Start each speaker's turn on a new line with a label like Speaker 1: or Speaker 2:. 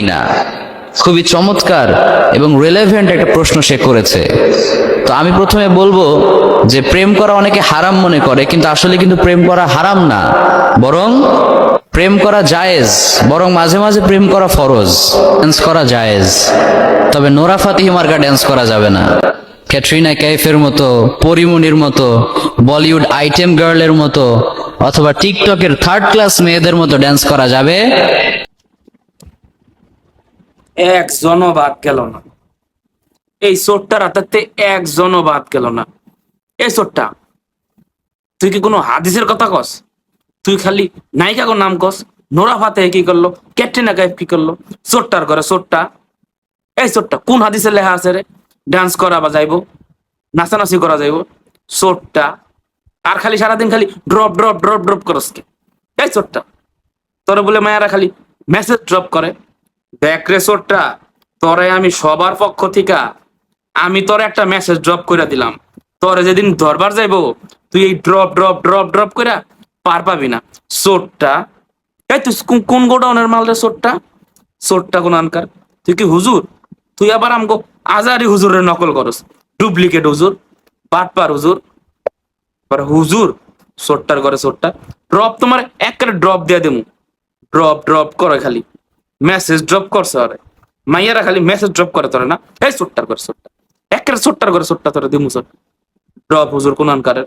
Speaker 1: কিনা? খুবই চমৎকার এবং রিলেভেন্ট একটা প্রশ্ন সে করেছে। তো আমি প্রথমে বলব যে প্রেম করা অনেকে হারাম মনে করে, কিন্তু আসলে কিন্তু প্রেম করা হারাম না। বরং প্রেম করা জায়েজ, বরং মাঝে মাঝে প্রেম করা ফরজ ড্যান্স করা জায়েজ। তবে নোরা ফাতিহি মার্কা ড্যান্স করা যাবে না। ক্যাটরিনা কাইফের মতো পরিমণির মতো, বলিউড আইটেম গার্লের মতো, অথবা টিকটকের থার্ড ক্লাস মেয়েদের মতো ড্যান্স করা যাবে
Speaker 2: একজনও বাদ গেল না। এই চোরটা রাতাতে একজনও বাদ গেল না। এই চোরটা, তুই কি কোনো হাদিসের কথা কস? তুই খালি নায়িকা কোন নাম কস। নোরা ফাতে কি করল? ক্যাটরিনা কাইফ কি করল? চোরটার করে চোরটা, এই চোরটা কোন হাদিসের লেখা আছে রে? ডান্স করা বা যাইব নাচানাচি করা যাইব। চোরটা, আর খালি সারাদিন খালি ড্রপ ড্রপ ড্রপ ড্রপ করস কে? এই চোরটা, তোরে বলে মায়েরা খালি মেসেজ ড্রপ করে। দেখ রে তোরে আমি সবার পক্ষ থেকে, আমি তোর একটা মেসেজ ড্রপ করে দিলাম। তোরে যেদিন দরবার যাইবো, তুই এই ড্রপ ড্রপ ড্রপ ড্রপ করে পার পাবি না। চোরটা এই তুই কোন- গোডাউনের মাল রে চোরটা চোরটা কোন আনকার? তুই কি হুজুর? তুই আবার আমগো আজারি হুজুরের নকল করস। ডুপ্লিকেট হুজুর, বাটপার হুজুর। আবার হুজুর চোরটার করে চোরটা ড্রপ তোমার একটা ড্রপ দিয়ে দেবো ড্রপ ড্রপ করে খালি। মেসেজ ড্রপ করছে আরে মাইয়ারা খালি মেসেজ ড্রপ করে তোরে না। এই সুট্টার করে সুট্টা একের সুট্টার করে, সুট্টা তোরে দিমু চোট ড্রপ হুজুর কোন আনকারের?